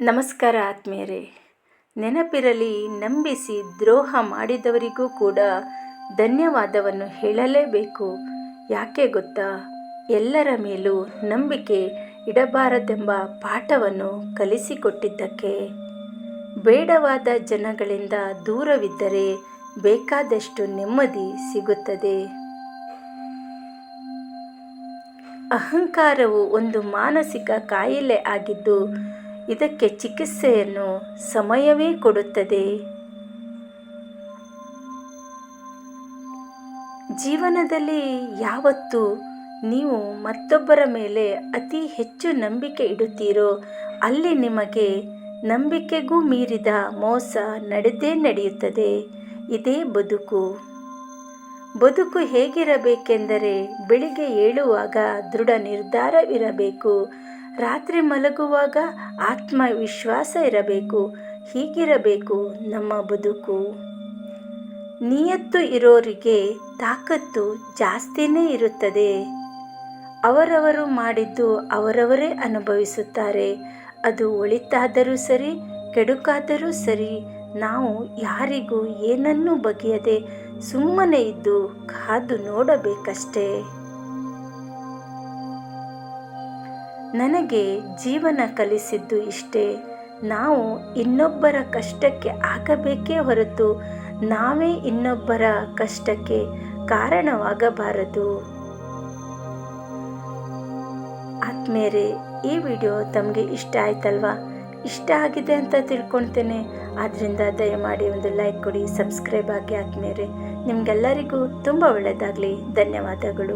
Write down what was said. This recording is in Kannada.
ನಮಸ್ಕಾರ ಆತ್ಮೀಯರೇ. ನೆನಪಿರಲಿ, ನಂಬಿಸಿ ದ್ರೋಹ ಮಾಡಿದವರಿಗೂ ಕೂಡ ಧನ್ಯವಾದವನ್ನು ಹೇಳಲೇಬೇಕು. ಯಾಕೆ ಗೊತ್ತಾ? ಎಲ್ಲರ ಮೇಲೂ ನಂಬಿಕೆ ಇಡಬಾರದೆಂಬ ಪಾಠವನ್ನು ಕಲಿಸಿಕೊಟ್ಟಿದ್ದಕ್ಕೆ. ಬೇಡವಾದ ಜನಗಳಿಂದ ದೂರವಿದ್ದರೆ ಬೇಕಾದಷ್ಟು ನೆಮ್ಮದಿ ಸಿಗುತ್ತದೆ. ಅಹಂಕಾರವು ಒಂದು ಮಾನಸಿಕ ಕಾಯಿಲೆ ಆಗಿದ್ದು ಇದಕ್ಕೆ ಚಿಕಿತ್ಸೆಯನ್ನು ಸಮಯವೇ ಕೊಡುತ್ತದೆ. ಜೀವನದಲ್ಲಿ ಯಾವತ್ತು ನೀವು ಮತ್ತೊಬ್ಬರ ಮೇಲೆ ಅತಿ ಹೆಚ್ಚು ನಂಬಿಕೆ ಇಡುತ್ತೀರೋ, ಅಲ್ಲಿ ನಿಮಗೆ ನಂಬಿಕೆಗೂ ಮೀರಿದ ಮೋಸ ನಡೆದೇ ನಡೆಯುತ್ತದೆ. ಇದೇ ಬದುಕು. ಬದುಕು ಹೇಗಿರಬೇಕೆಂದರೆ, ಬೆಳಿಗ್ಗೆ ಏಳುವಾಗ ದೃಢ ನಿರ್ಧಾರವಿರಬೇಕು. ರಾತ್ರಿ ಮಲಗುವಾಗ ಆತ್ಮವಿಶ್ವಾಸ ಇರಬೇಕು. ಹೀಗಿರಬೇಕು ನಮ್ಮ ಬದುಕು. ನಿಯತ್ತು ಇರೋರಿಗೆ ತಾಕತ್ತು ಜಾಸ್ತಿನೇ ಇರುತ್ತದೆ. ಅವರವರು ಮಾಡಿದ್ದು ಅವರವರೇ ಅನುಭವಿಸುತ್ತಾರೆ. ಅದು ಒಳಿತಾದರೂ ಸರಿ, ಕೆಡುಕಾದರೂ ಸರಿ, ನಾವು ಯಾರಿಗೂ ಏನನ್ನೂ ಬಗೆಯದೆ ಸುಮ್ಮನೆ ಇದ್ದು ಕಾದು ನೋಡಬೇಕಷ್ಟೇ. ನನಗೆ ಜೀವನ ಕಲಿಸಿದ್ದು ಇಷ್ಟೇ. ನಾವು ಇನ್ನೊಬ್ಬರ ಕಷ್ಟಕ್ಕೆ ಆಗಬೇಕೇ ಹೊರತು ನಾವೇ ಇನ್ನೊಬ್ಬರ ಕಷ್ಟಕ್ಕೆ ಕಾರಣವಾಗಬಾರದು. ಆದ್ಮೇಲೆ ಈ ವಿಡಿಯೋ ತಮಗೆ ಇಷ್ಟ ಆಯ್ತಲ್ವಾ? ಇಷ್ಟ ಆಗಿದೆ ಅಂತ ತಿಳ್ಕೊಳ್ತೇನೆ. ಆದ್ದರಿಂದ ದಯಮಾಡಿ ಒಂದು ಲೈಕ್ ಕೊಡಿ, ಸಬ್ಸ್ಕ್ರೈಬ್ ಆಗಿ ಆದ್ಮೇಲೆ ನಿಮಗೆಲ್ಲರಿಗೂ ತುಂಬ ಒಳ್ಳೆಯದಾಗಲಿ ಧನ್ಯವಾದಗಳು.